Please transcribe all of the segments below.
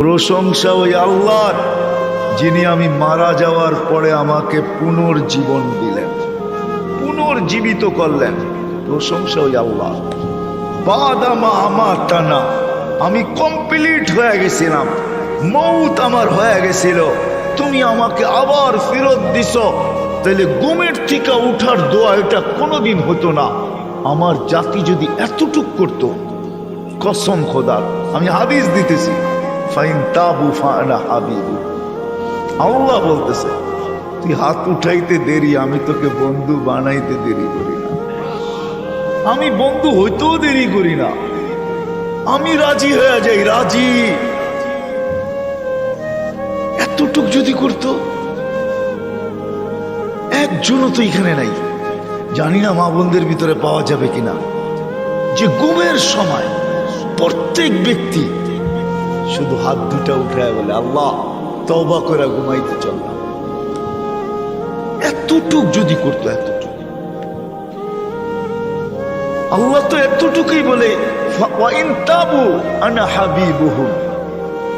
প্রশংসা ওই আল্লাহর, যিনি আমি মারা যাওয়ার পরে আমাকে পুনর্জীবন দিলেন, পুনর্জীবিত করলেন। প্রশংসা ওই আল্লাহ বাদামা আমার টানা আমি কমপ্লিট হয়ে গেছিলাম, মৌত আমার হয়ে গেছিল। তুমি আমাকে আবার ফেরত দিছ। তাহলে গুমের থেকে উঠার দোয়া এটা কোনোদিন হতো না। আমার জাতি যদি এতটুক করতো, কসম খোদার, আমি হাদিস দিতেছি। আল্লাহ বলতেছে, তুই হাত উঠাইতে দেরি, আমি তোকে বন্ধু বানাইতে দেরি করি না। আমি বন্ধু হইতেও দেরি করি না। আমি রাজি হয়ে যাই, রাজি। এতটুক যদি করতো, একজনও তো এখানে নাই। জানি না মা বোনদের ভিতরে পাওয়া যাবে কিনা। যে গুমের সময় প্রত্যেক ব্যক্তি শুধু হাত দুটা উঠায় বলে, আল্লাহ তবা করে ঘুমাইতে চললাম এতটুক যদি করতো, এতটুক। আল্লাহ তো এতটুকুই বলে আনা হাবিবুহুম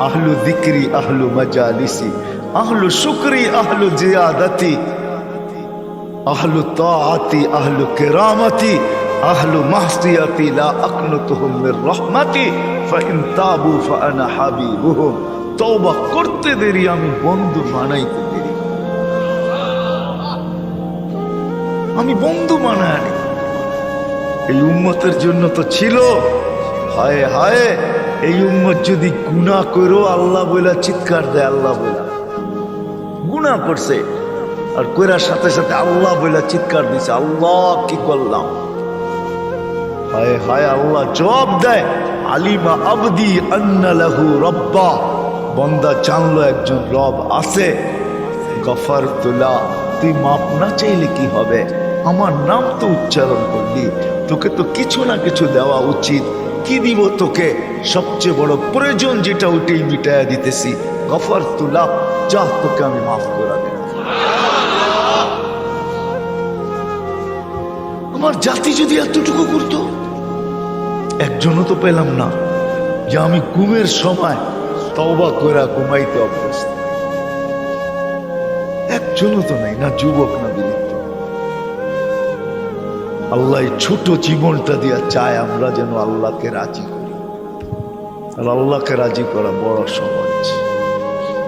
আহলু যিকরি, আহলু আহলু আহলু জিয়াদাতি, আহলু আহলু আহলু মাহসিয়াতি লা আকনুতুহুম মির রাহমাতি ফাইন তাবু ফাআনা হাবিবুহুম। তওবা করতে দেরি, আমি বন্ধু বানাইতে দেরি। আমি বন্ধু বানাই এই উম্মতের জন্য তো ছিল। হায় হায়, এই উম্মত যদি গুণা করো, আল্লাহ বইলা চিৎকার দেয়, আল্লাহ বইলা। গুণা করছে, আর কইরার সাথে সাথে আল্লাহ বইলা চিৎকার দিছে, আল্লাহ কি করলাম? হায় হায় আল্লাহ জবাব দেয়, আলিমা আবদি আন্না লাহু রব্বা। বন্দা জানলো একজন রব আছে। গফার তোলা তুই মাপ না চাইলে কি হবে? আমার নাম তো উচ্চারণ করলি, তোকে তো কিছু না কিছু দেওয়া উচিত। কি দিব তোকে? সবচেয়ে বড় প্রয়োজন যেটা ওইটাই মিটাইয়া দিতেছি। গফার তুলা যা তোকে আমি মাফ করা আমার জাতি যদি এতটুকু করতো একজনও তো পেলাম না যে আমি ঘুমের সময় তওবা করে ঘুমাইতে অভ্যস্ত। একজনও তো নাই, না যুবক, না বিলিপ্ত আল্লাহ ছোট জীবনটা দিয়া চায় আমরা যেন আল্লাহকে রাজি করি। আর আল্লাহকে রাজি করা বড় সহজ।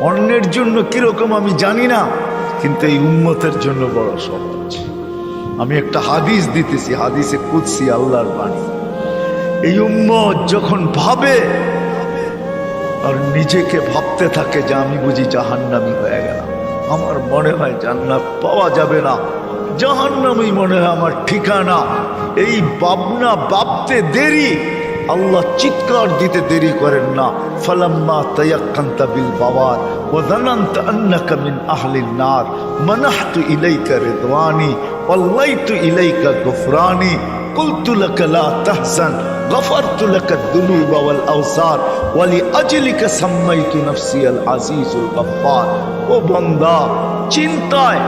অন্যের জন্য কীরকম আমি জানি না, কিন্তু এই উন্মতের জন্য বড় সহজ। আমি একটা হাদিস দিতেছি, হাদিসে কুদসি আল্লাহর বাণী। এই উম্মত যখন ভাবে আর নিজেকে ভাবতে থাকে যে আমি বুঝি জাহান্নামি হয়ে গেলাম আমার মনে হয় জান্নাত পাওয়া যাবে না জাহান্নামই মনে হয় আমার ঠিকানা এই ভাবনা ভাবতে দেরি আল্লাহ চিৎকার দিতে দেরি করেন না ফালাম্মা তায়াক্কান্তা বিল বাবার وظننت أنك من أهل النار منحت إليك رضواني والليت إليك غفراني قلت لك لا تحزن غفرت لك الذنوب والأوصار ولأجلك سميت نفسي العزيز الغفار ও বন্দা চিন্তায়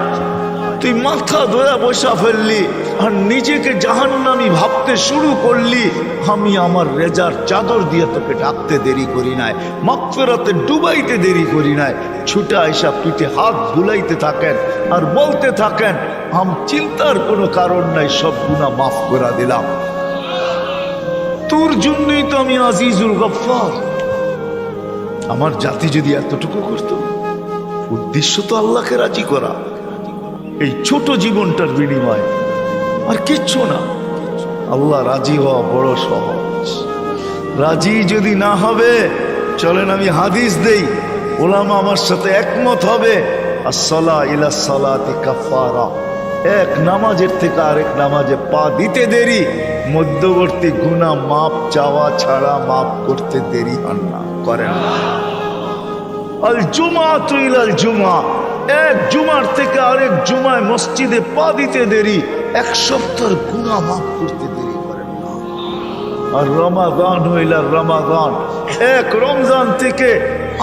তুই মাথা ধরে বসা ফেললি আর নিজেকে জাহান্নামি ভাবতে শুরু করলি আমি আমার রেজার চাদর দিয়ে তোকে ডাকতে দেরি করি নাই মাগফিরাতে ডুবাইতে দেরি করি নাই ছুটা এসা পিঠে হাত বুলাইতে থাকেন আর বলতে থাকেন আম চিন্তার কোনো কারণ নাই সব গুণা মাফ করে দিলাম তোর জন্যই তো আমি আজিজুল গফফার। আমার জাতি যদি এতটুকু করত, উদ্দেশ্য তো আল্লাহকে রাজি করা। এই ছোট জীবনটার বিনিময় আর কিচ্ছু না। আল্লাহ রাজি হওয়া বড় সহজ। রাজি যদি না হবে, চলেন আমি হাদিস দেই। ওলামা আমার সাথে একমত হবে ইলা এক নামাজের থেকে আরেক নামাজে পা দিতে দেরি। মধ্যবর্তী গুণা মাপ চাওয়া ছাড়া মাপ করতে দেরি হন না, করেন আল জুমা তুইল আল জুমা, এক জুমার থেকে আরেক জুমায় মসজিদে পা দিতে দেরি, এক সপ্তাহ গুণা মাফ করতে দেরি করেন না। আর রমাদান হইল রমাদান, এক রমজান থেকে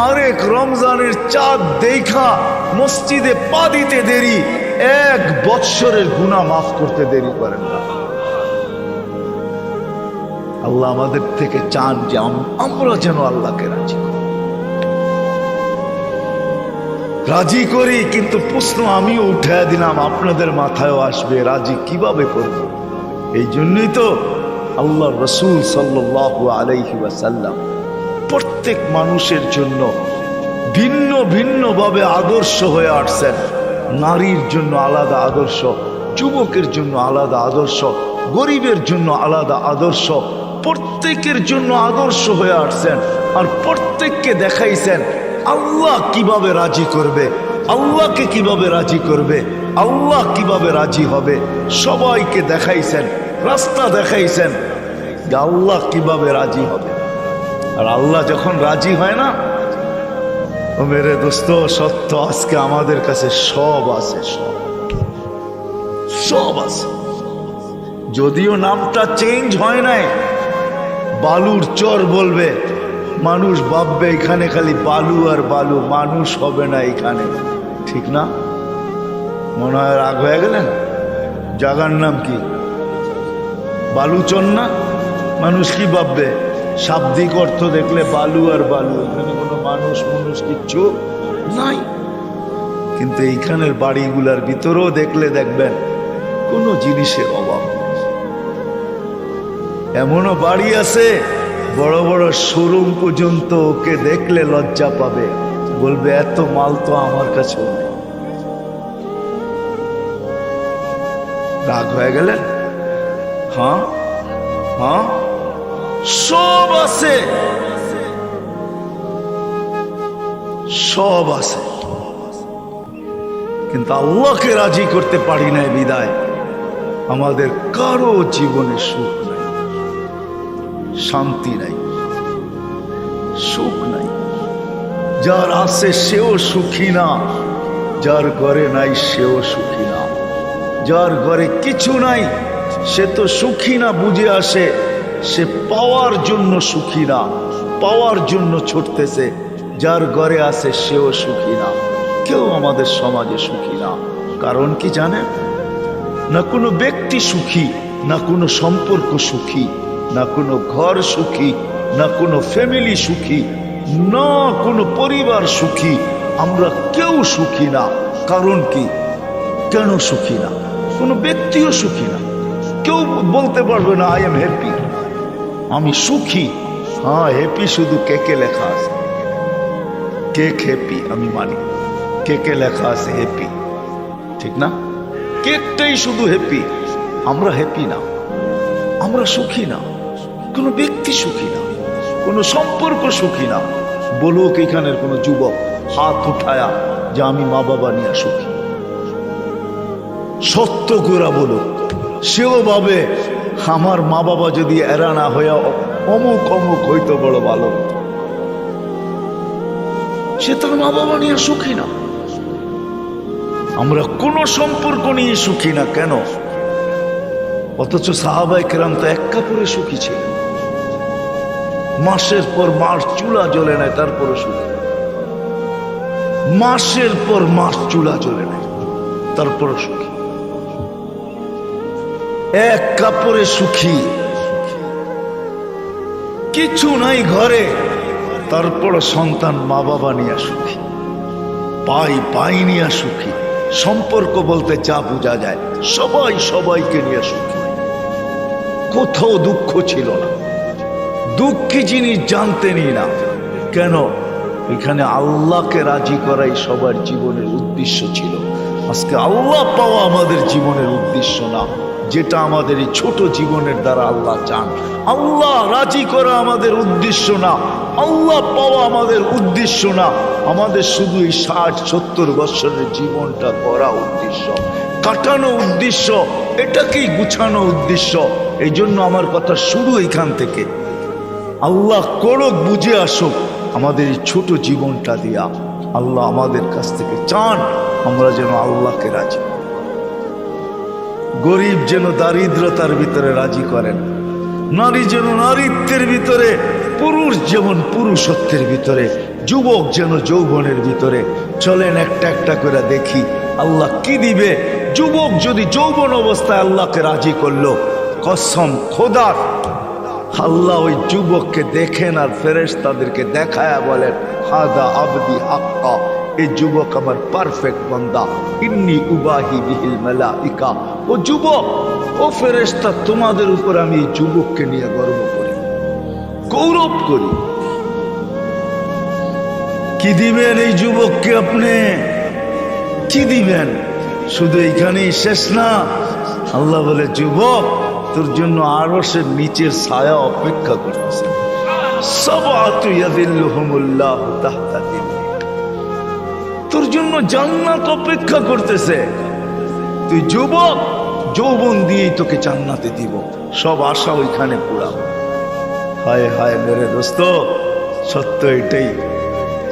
আরেক রমজানের চাঁদ দেখা মসজিদে পা দিতে দেরি, এক বৎসরের গুণা মাফ করতে দেরি করেন না। আল্লাহ আমাদের থেকে চান যে আমরা যেন আল্লাহকে রাজি করি। রাজি করি, কিন্তু প্রশ্ন আমিও উঠে দিলাম, আপনাদের মাথায়ও আসবে, রাজি কীভাবে করব? এই জন্যই তো আল্লাহ রসুল সাল্লাহ আলাইহি ওয়াসাল্লাম প্রত্যেক মানুষের জন্য ভিন্ন ভিন্নভাবে আদর্শ হয়ে আসছেন। নারীর জন্য আলাদা আদর্শ, যুবকের জন্য আলাদা আদর্শ, গরিবের জন্য আলাদা আদর্শ প্রত্যেকের জন্য আদর্শ হয়ে আসছেন আর প্রত্যেককে দেখাইছেন, আল্লাহ কীভাবে রাজি করবে, আল্লাহকে কীভাবে রাজি করবে, আল্লাহ কীভাবে রাজি হবে, সবাইকে দেখাইছেন, রাস্তা দেখাইছেন যে আল্লাহ কীভাবে রাজি হবে। আর আল্লাহ যখন রাজি হয় না মেরে দোস্ত, সত্য আজকে আমাদের কাছে সব আছে, সব। সব আছে। যদিও নামটা চেঞ্জ হয় নাই বালুর চর বলবে, মানুষ ভাববে এখানে খালি বালু আর বালু, মানুষ হবে না এখানে। ঠিক না? মনে হয় রাগ হয়ে গেলেন? জাগার নাম কি? বালুচর না? মানুষ কি ভাববে? শাব্দিক অর্থ দেখলে বালু আর বালু, এখানে কোনো মানুষ মানুষ কিচ্ছু নাই। কিন্তু এইখানের বাড়িগুলার ভিতরেও দেখলে দেখবেন, কোনো জিনিসের অভাব। এমনও বাড়ি আছে, বড় বড় শোরুম পর্যন্ত ওকে দেখলে লজ্জা পাবে। বলবে, এত মাল তো আমার নেই। রাগ হয়ে গেলেন হ্যাঁ হ্যাঁ সব আছে। সব আছে। কিন্তু আল্লাহকে রাজি করতে পারি নাই বিদায়। আমাদের কারও জীবনে সুখ শান্তি নাই, সুখ নাই। যার আছে সেও সুখী না, যার ঘরে নাই সেও সুখী না। যার ঘরে কিছু নাই, সে তো সুখী না বুঝে আসে, সে পাওয়ার জন্য সুখী না, পাওয়ার জন্য ছুটতেছে। যার ঘরে আছে সেও সুখী না, কেউ আমাদের সমাজে সুখী না। কারণ কি জানেন? না কোনো ব্যক্তি সুখী, না কোনো সম্পর্ক সুখী। না কোনো ঘর সুখী, না কোনো ফ্যামিলি সুখী, না কোনো পরিবার সুখী, আমরা কেউ সুখী না। কারণ কি? কেন সুখী না? কোনো ব্যক্তিও সুখী না। কেউ বলতে পারবে না আই এম হ্যাপি আমি সুখী। হ্যাঁ হ্যাপি শুধু কেকে লেখা আছে। কেক হ্যাপি আমি মানি। কেকে লেখা আছে হ্যাপি ঠিক না? কেকটাই শুধু হ্যাপি আমরা হ্যাপি না। আমরা সুখী না। কোনো ব্যক্তি সুখী না, কোনো সম্পর্ক সুখী না। বলুক এখানের কোনো যুবক হাত উঠায়া যে আমি মা বাবা নিয়ে সুখী। সত্য গোরা বলুক, সেও ভাবে আমার মা বাবা যদি এরা না হইয়া অমুক অমুক হইতো বড় ভালো। সে তার মা বাবা নিয়ে সুখী না। আমরা কোনো সম্পর্ক নিয়ে সুখী না কেন? অথচ সাহাবাই কেরাম তো এক কাপড়ে সুখী ছিল মাসের পর মাস চুলা জ্বলে নেয় তারপরে সুখী মাসের পর মাস চুলা জ্বলে নেয় তারপরে সুখী। এক কাপড়ে সুখী। কিছু নাই ঘরে, তারপর সন্তান মা বাবা নিয়ে সুখী। পাই পাই নিয়ে সুখী। সম্পর্ক বলতে যা বোঝা যায়, সবাই সবাইকে নিয়ে সুখী। কোথাও দুঃখ ছিল না। দুঃখী জিনিস জানতেনই না। কেন? এখানে আল্লাহকে রাজি করাই সবার জীবনের উদ্দেশ্য ছিল। আজকে আল্লাহ পাওয়া আমাদের জীবনের উদ্দেশ্য না, যেটা আমাদের এই ছোট জীবনের দ্বারা আল্লাহ চান। আল্লাহ রাজি করা আমাদের উদ্দেশ্য না, আল্লাহ পাওয়া আমাদের উদ্দেশ্য না। আমাদের শুধু এই ষাট, সত্তর বছরের জীবনটা করা উদ্দেশ্য। কাটানো উদ্দেশ্য, এটাকেই গুছানো উদ্দেশ্য। এই জন্য আমার কথা শুরু এখান থেকে। আল্লাহ করক বুঝে আসুক আমাদের এই ছোট জীবনটা দিয়া আল্লাহ আমাদের কাছ থেকে চান আমরা যেন আল্লাহকে রাজি। গরিব যেন দারিদ্রতার ভিতরে রাজি করেন, নারী যেন নারীত্বের ভিতরে, পুরুষ যেমন পুরুষত্বের ভিতরে, যুবক যেন যৌবনের ভিতরে। চলেন একটা একটা করে দেখি আল্লাহ কি দিবে। যুবক যদি যৌবন অবস্থায় আল্লাহকে রাজি করল, কসম খোদার আল্লাহ ওই যুবককে দেখেন আর ফেরেশ তাদেরকে দেখায়া বলেন, হাদা আবদি হাক্কা এই যুবক আমার পারফেক্ট বন্দা। ইন্নি উবাহি বিহিল মালাইকা। ও যুবক, ও ফেরেশতা, তোমাদের উপর আমি এই যুবককে নিয়ে গর্ব করি, গৌরব করি। কি দিবেন এই যুবককে আপনি? কি দিবেন? শুধু এইখানেই শেষ না? আল্লাহ বলে, যুবক তোর জন্য আরও সে নিচের ছায়া অপেক্ষা করতেছে। তোর জন্য জান্নাত অপেক্ষা করতেছে। তুই যুবক, যৌবন দিয়েই তোকে জান্নাতে দিব। সব আশা ওইখানে পুরাবো হায় হায় মেরে দোস্ত, সত্য এটাই।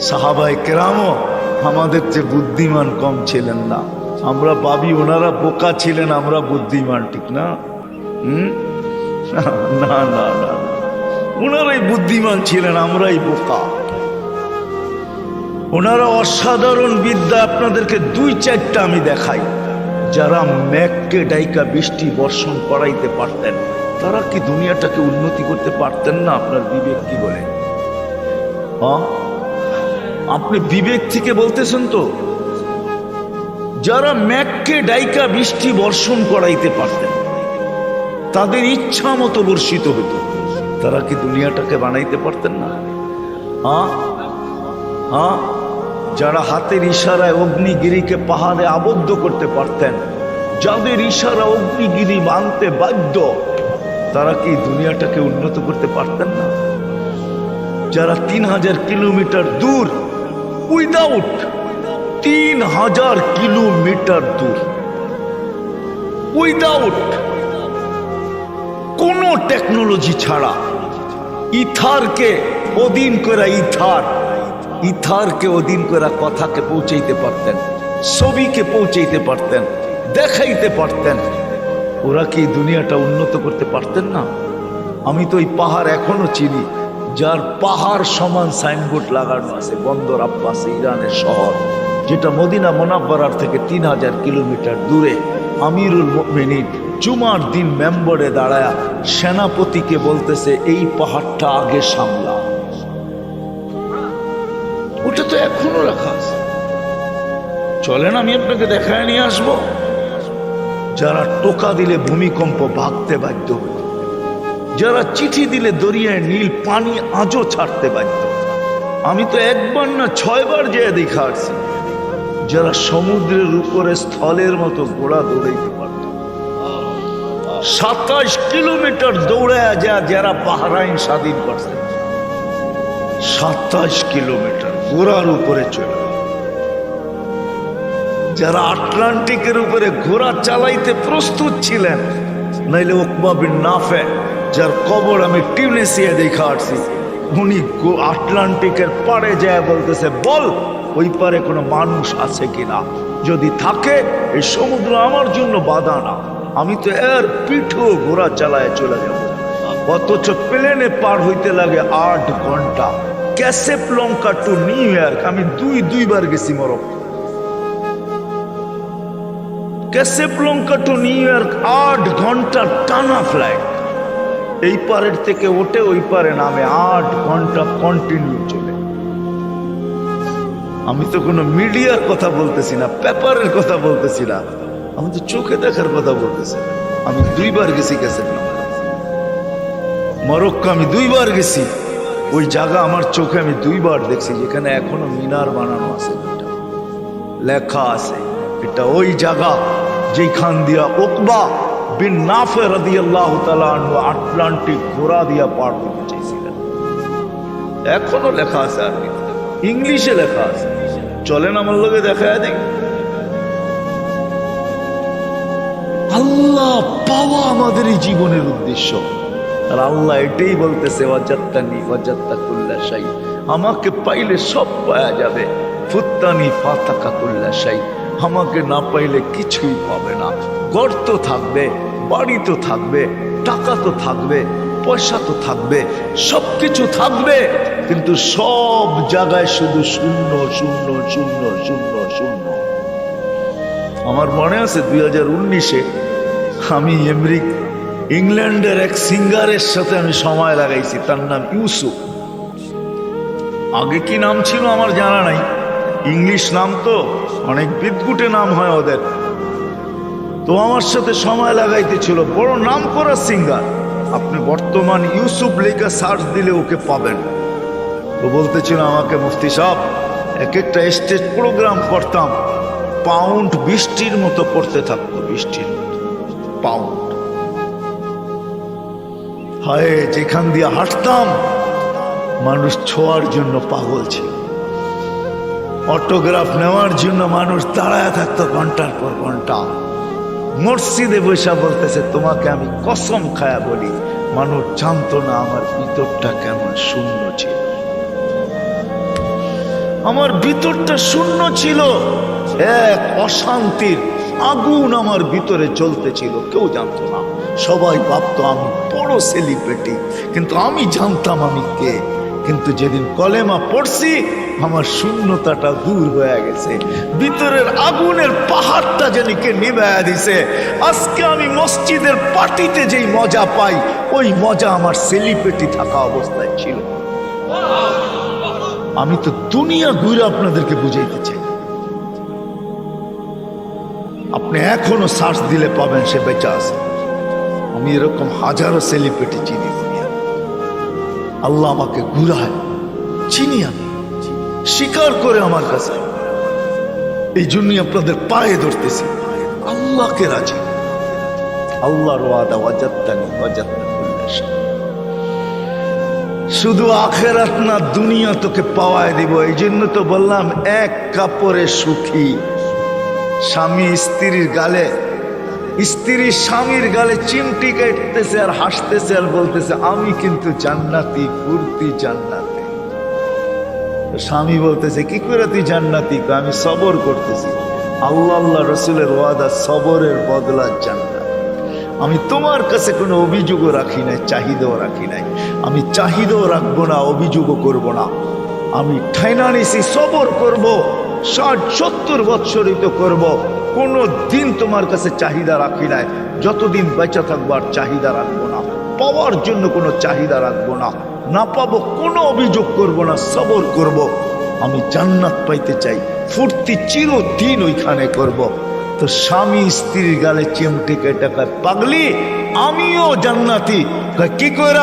সাহাবাই কেরামও আমাদের যে বুদ্ধিমান কম ছিলেন না। আমরা ভাবি ওনারা বোকা ছিলেন, আমরা বুদ্ধিমান, ঠিক না? না না না। ওনারাই বুদ্ধিমান ছিলেন, আমরাই বোকা। ওনারা অসাধারণ বিদ্যা আপনাদেরকে দুই চারটা আমি দেখাই। যারা ম্যাককে ডাইকা বৃষ্টি বর্ষণ করাইতে পারতেন, তারা কি দুনিয়াটাকে উন্নতি করতে পারতেন না? আপনার বিবেক কি বলে? হ্যাঁ? আপনি বিবেক থেকে বলতেছেন তো? যারা ম্যাককে ডাইকা বৃষ্টি বর্ষণ করাইতে পারতেন তাদের ইচ্ছা মতো বর্ষিত হতো। তারা কি দুনিয়াটাকে বানাইতে পারতেন না? হ্যাঁ? হ্যাঁ? যারা হাতের ইশারায় অগ্নিগিরিকে পাহাড়ে আবদ্ধ করতে পারতেন, যাদের ইশারা অগ্নিগিরি মানতে বাধ্য, তারা কি দুনিয়াটাকে উন্নত করতে পারতেন না? যারা তিন হাজার কিলোমিটার দূর উইদাউট তিন হাজার কিলোমিটার দূর উইদাউট টেকনোলজি ছাড়া। ইথারকে অধীন করে ইথার। ইথারকে অধীন করে কথাকে পৌঁছাইতে পারতেন, ছবিকে পৌঁছাইতে পারতেন, দেখাইতে পারতেন। ওরা কি দুনিয়াটা উন্নত করতে পারতেন না? আমি তো ওই পাহাড় এখনও চিনি, যার পাহাড় সমান সাইনবোর্ড লাগানো আছে বন্দর আব্বাস ইরানের শহর, যেটা মদিনা মোনাব্বরার থেকে তিন হাজার কিলোমিটার দূরে আমিরুল মিনিট জুমার দিন মেম্বরে দাঁড়ায়া সেনাপতিকে বলতেছে, এই পাহাড়টা আগে সামলা। ওটা তো এখনও রাখা আছে। চলেন, আমি আপনাকে দেখায় নিয়ে আসব। যারা টোকা দিলে ভূমিকম্প ভাগতে বাধ্য যারা চিঠি দিলে দরিয়ায় নীল পানি আজও ছাড়তে বাধ্য আমি তো একবার না ছয়বার যেয়ে দেখা আসছি যারা সমুদ্রের উপরে স্থলের মতো ঘোড়া দৌড়াইতে পারত সাতাশ কিলোমিটার দৌড়ায় যা যারা বাহরাইন স্বাধীন করছে। সাতাশ কিলোমিটার ঘোড়ার উপরে চলে যারা আটলান্টিকের উপরে ঘোড়া চালাইতে প্রস্তুত ছিলেন, নাইলে ওকমা বিন নাফে, যার কবর আমি টিউনেসিয়া দেখা আসছি, উনি আটলান্টিকের পাড়ে যায় বলতেছে, বল, ওই পারে কোনো মানুষ আছে কিনা? যদি থাকে, এই সমুদ্র আমার জন্য বাধা না। আমি তো এর পিঠেও ঘোড়া চালায় চলে যাব। অথচ প্লেনে পার হইতে লাগে আট ঘণ্টা। Casablanca to New York, আমি দুই দুইবার গেছি Morocco. Casablanca to New York, আট ঘণ্টা টানা ফ্লাইট এই পারের থেকে ওঠে ওই পারে নামে আট ঘণ্টা কন্টিনিউ চলে। আমি তো কোনো মিডিয়ার কথা বলতেছি না পেপারের কথা বলতেছি না। আমি তো চোখে দেখার কথা বলতেছি। আমি দুইবার গেছি ক্যাসেপ্লঙ্কা মরক্কো আমি দুইবার গেছি। ওই জায়গা আমার চোখে আমি দুইবার দেখছি, যেখানে এখনও মিনার বানানো আছে। লেখা আছে, এটা ওই জায়গা যেখান দিয়া ওকবা বিন নাফে তাআলা আনহু আটলান্টিক ঘোড়া দিয়া পার করতে চাইছিলেন এখনও লেখা আছে আর ইংলিশে লেখা আছে। চলেন আমার লোকে দেখা দেখ। আল্লাহ পাওয়া আমাদের এই জীবনের উদ্দেশ্য। আর আল্লাহ এটাই বলতেছে, ওয়াজাত্তানি ওয়াজাত্তা কুল্লা আমাকে পাইলে সব পাওয়া যাবে। ফুত্তানি ফাতাকা কুল্লা শাই। আমাকে না পাইলে কিছুই পাবে না। গর্ত থাকবে, বাড়ি তো থাকবে, টাকা তো থাকবে, পয়সা তো থাকবে সব কিছু থাকবে। কিন্তু সব জায়গায় শুধু শূন্য শূন্য শূন্য শূন্য শূন্য। আমার মনে আছে দুই হাজার উনিশে আমি এমরিক ইংল্যান্ডের এক সিঙ্গারের সাথে আমি সময় লাগাইছি, তার নাম ইউসুফ। আগে কি নাম ছিল আমার জানা নাই। ইংলিশ নাম তো, অনেক বিদগুটে নাম হয় ওদের। তো আমার সাথে সময় লাগাইতেছিল বড় নাম করা সিঙ্গার। আপনি বর্তমান ইউসুফ লেখা সার্চ দিলে ওকে পাবেন। তো বলতেছিল আমাকে, মুফতি সাহেব এক একটা স্টেজ প্রোগ্রাম করতাম। পাউন্ড বৃষ্টির মতো পড়তে থাকতো, বৃষ্টির মতো, পাউন্ড। হায়, যেখান দিয়ে হাঁটতাম, মানুষ ছোঁয়ার জন্য পাগল ছিল। অটোগ্রাফ নেওয়ার জন্য মানুষ দাঁড়ায় থাকতো ঘণ্টার পর ঘণ্টা। মসজিদে বৈশা বলতেছে, তোমাকে আমি কসম খায়া বলি, মানুষ জানতো না আমার ভিতরটা কেমন শূন্য ছিল। আমার ভিতরটা শূন্য ছিল। এক অশান্তির আগুন আমার ভিতরে চলতেছিল কেউ জানতো না। সবাই ভাবতো, আমি বড় সেলিব্রিটি কিন্তু আমি জানতাম আমি কে। কিন্তু যেদিন কলেমা পড়ছি, আমার শূন্যতাটা দূর হয়ে গেছে। ভিতরের আগুনের পাহাড়টা যেন কে নিভায়া দিছে। আজকে আমি মসজিদের পার্টিতে যেই মজা পাই, ওই মজা আমার সেলিব্রিটি থাকা অবস্থায় ছিল। আমি তো দুনিয়া ঘুরে আপনাদেরকে বুঝাইতে চাই। আপনি এখনও সার্চ দিলে পাবেন সে বেঁচে আছে। আমি এরকম হাজারো সেলিব্রিটি চিনি। আল্লাহ আমাকে ঘুরায়। চিনি আমি। স্বীকার করে আমার কাছে। এই জন্যই আপনাদের পায়ে ধরতেছি। আল্লাহকে রাজি। আল্লাহর ওয়াদা কুল্লা শাই। শুধু আখেরাত না, দুনিয়া তোকে পাওয়ায় দিব। এই জন্য তো বললাম, এক কাপড়ে সুখী। স্বামী স্ত্রীর গালে, স্ত্রী স্বামীর গালে চিমটি কাটতেছে আর হাসতেছে আর বলতেছে, আমি কিন্তু জান্নাতি কুর্তি জান্নাতি। স্বামী বলতেছে, কি করে তুই জান্নাতি? আমি সবর করতেছি। আল্লাহ আল্লাহ রসুলের ওয়াদা, সবরের বদলা জান্নাত। আমি তোমার কাছে কোনো অভিযোগও রাখি নাই, চাহিদাও রাখি নাই। আমি চাহিদাও রাখব না, অভিযোগও করব না। আমি ঠাইনা নিছি, সবর করব। ষাট, সত্তর বৎসরিত করব। কোনো দিন তোমার কাছে চাহিদা রাখি নাই। যতদিন বেঁচে থাকব আর চাহিদা রাখব না। পাওয়ার জন্য কোনো চাহিদা রাখব না। না পাবো কোনো অভিযোগ করব না, সবর করব। আমি জান্নাত পাইতে চাই। ফুর্তি চিরদিন ওইখানে করব। তো স্বামী স্ত্রীর গালে চিমটি কেটে পাগলি, আমিও জান্নাতি। কি কয়,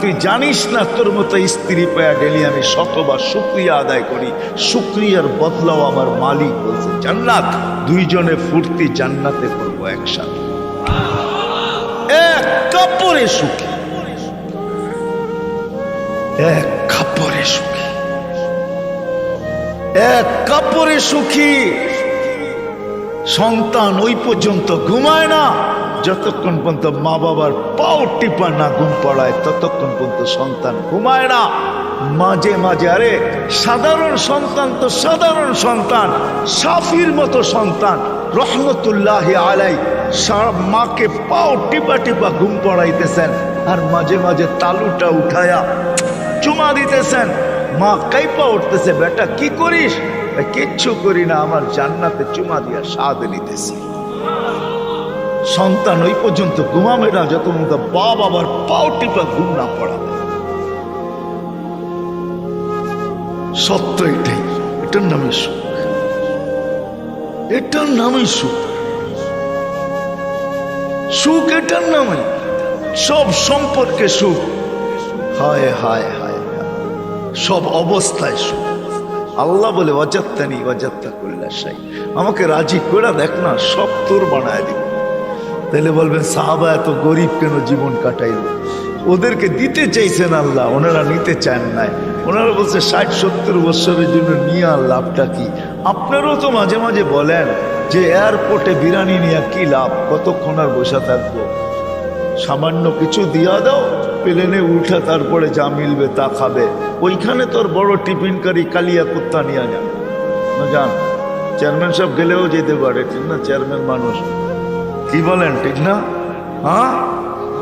তুই জানিস না তোর মতো স্ত্রী পায়া ডেলি আমি শতবার শুক্রিয়া আদায় করি। শুক্রিয়ার বদলাও আমার মালিক বলছে, জান্নাত, দুইজনে ফুর্তি জান্নাতে করব একসাথে। এক কাপড়ে সুখী এক কাপড়ে সুখী এক কাপড়ে সুখী সন্তান ওই পর্যন্ত ঘুমায় না। যতক্ষণ পর্যন্ত মা বাবার পাও টিপা না ঘুম পড়ায়, ততক্ষণ পর্যন্ত সন্তান ঘুমায় না। মাঝে মাঝে, আরে, সাধারণ সন্তান তো সাধারণ সন্তান, সাফির মতো সন্তান। রহমতুল্লাহ আলাই মাকে পাও টিপা টিপা ঘুম পড়াইতেছেন। আর মাঝে মাঝে তালুটা উঠায়া চুমা দিতেছেন। মা কাইপা উঠতেছে, বেটা, কি করিস? কিচ্ছু করি না, আমার জান্নাতে চুমা দিয়া স্বাদ নিতেছি। সন্তান ওই পর্যন্ত ঘুমাবে না, যত আবার পাও টিপা ঘুম না পড়াবে। সত্য এটাই, এটার নামে সুখ। এটার নামে সুখ। সুখ এটার নামে, সব সম্পর্কে সুখ। হায় হায় হায়। সব অবস্থায় সুখ। আল্লাহ বলে অজাত্তানি অজাত্তা করলে সাই আমাকে রাজি করে দেখ না, সব তোর বানায় দিব। তাহলে বলবেন, সাহাবা এত গরিব কেন জীবন কাটাইল? ওদেরকে দিতে চাইছেন আল্লাহ, ওনারা নিতে চান নাই। ওনারা বলছে, ষাট, সত্তর বছরের জন্য নিয়ে আর লাভটা কি? আপনারও তো মাঝে মাঝে বলেন যে, এয়ারপোর্টে বিরানি নিয়ে কি লাভ? কতক্ষণ আর বসে থাকব? সামান্য কিছু দিয়া দাও, প্লেনে উঠে তারপরে যা মিলবে তা খাবে। ওইখানে তোর বড় টিফিনকারী কালিয়া কুত্তা নিয়ে যান না যান, চেয়ারম্যান সব গেলেও যেতে পারে, ঠিক না? চেয়ারম্যান মানুষ। কি বলেন, ঠিক না? হ্যাঁ?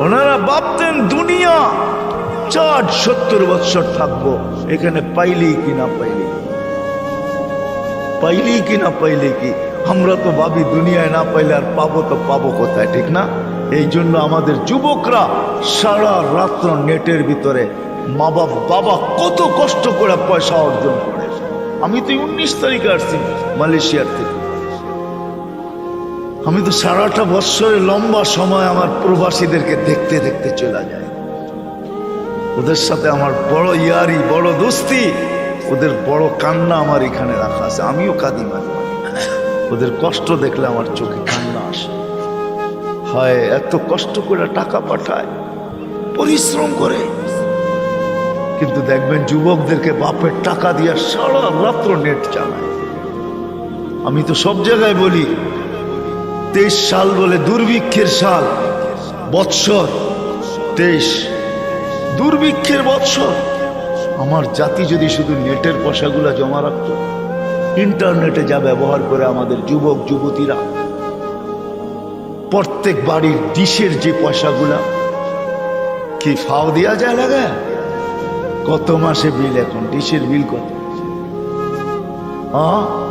ওনারা ভাবতেন দুনিয়া, চার সত্তর বৎসর থাকব, এখানে পাইলি কি না পাইলি? পাইলি কি না পাইলি কি? আমরা তো ভাবি দুনিয়ায় না পাইলে আর পাবো তো পাবো কোথায়, ঠিক না? এই জন্য আমাদের যুবকরা সারা রাত্র নেটের ভিতরে মা বাবা বাবা কত কষ্ট করে পয়সা অর্জন করে আমি তো উনিশ তারিখে আসছি মালয়েশিয়ার থেকে। আমি তো সারাটা বৎসরের লম্বা সময় আমার প্রবাসীদেরকে দেখতে দেখতে চলে যায় ওদের সাথে আমার বড় ইয়ারি, বড় দোস্তি, ওদের বড় কান্না আমার এখানে রাখা আছে। আমিও কাঁদি মাঝে। ওদের কষ্ট দেখলে আমার চোখে কান্না আসে। হয়, এত কষ্ট করে টাকা পাঠায়, পরিশ্রম করে। কিন্তু দেখবেন যুবকদেরকে বাপের টাকা দিয়ে সারা রাত্র নেট চালায়। আমি তো সব জায়গায় বলি তেইশ সাল বলে দুর্ভিক্ষের সাল। বৎসর তেইশ। দুর্ভিক্ষের বৎসর। আমার জাতি যদি শুধু নেটের পয়সাগুলো জমা রাখত, ইন্টারনেটে যা ব্যবহার করে আমাদের যুবক, যুবতীরা, প্রত্যেক বাড়ির ডিশের যে পয়সাগুলা, কি ফাও দেওয়া যায় লাগা কত মাসে বিল এখন? ডিশের বিল কত? হ্যাঁ?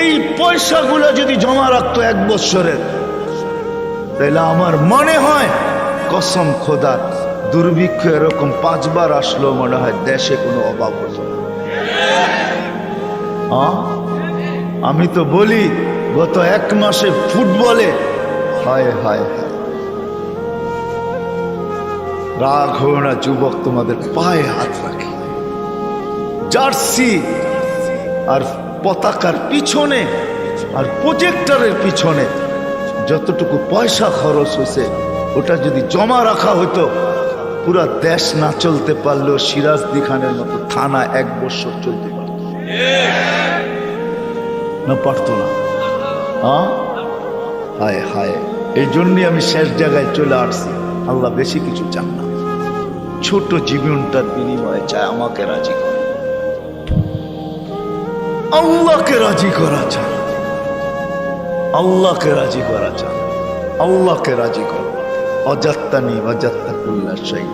এই পয়সাগুলো যদি জমা রাখতো এক বছরের, তাহলে আমার মনে হয় কসম খোদা, দুর্ভিক্ষ এরকম পাঁচবার আসলো মনে হয় দেশে কোনো অভাব হতো? আমি তো বলি, গত এক মাসে ফুটবলে, হায় হায় হায়। রাগ হো না যুবক, তোমাদের পায়ে হাত রাখে। জার্সি আর পতাকার পিছনে আর প্রজেক্টরের পিছনে যতটুকু পয়সা খরচ হয়েছে, ওটা যদি জমা রাখা হতো পুরা দেশ না চলতে পারলেও সিরাজদি খানের মতো থানা এক বছর চলতে পারত। না না। হায় হায়। এই জন্যই আমি শেষ জায়গায় চলে আসছি। আল্লাহ বেশি কিছু চান না। ছোট জীবনটার বিনিময়ে চায় আমাকে রাজি করে। আল্লাহকে রাজি করা চায় আল্লাহকে রাজি করা চায় আল্লাহকে রাজি করো অজাত্তানি অজাত্তা কুল্লা সাই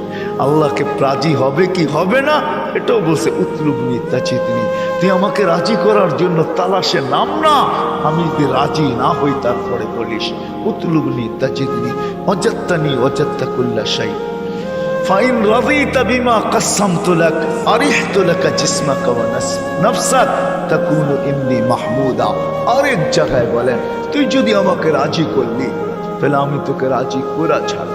আল্লাহকে রাজি হবে কি হবে না, এটাও বলছে উতলুবনি তাচিতনি তুই আমাকে রাজি করার জন্য তালাশে নাম না, আমি যদি রাজি না হই তারপরে বলিস উতলুবনি তাচিতনি অজাত্তানি অজাত্তা কুল্লা সাই ফাইন রাদিতা বিমা কাসামতু লাক, আরিহতু লাকা জিসমাকা ওয়া নাফসাক তাকুনু ইন্নি মাহমুদা। আরেক জায়গায় বলেন, তুই যদি আমাকে রাজি করলি, তাহলে আমি তোকে রাজি করা ছাড়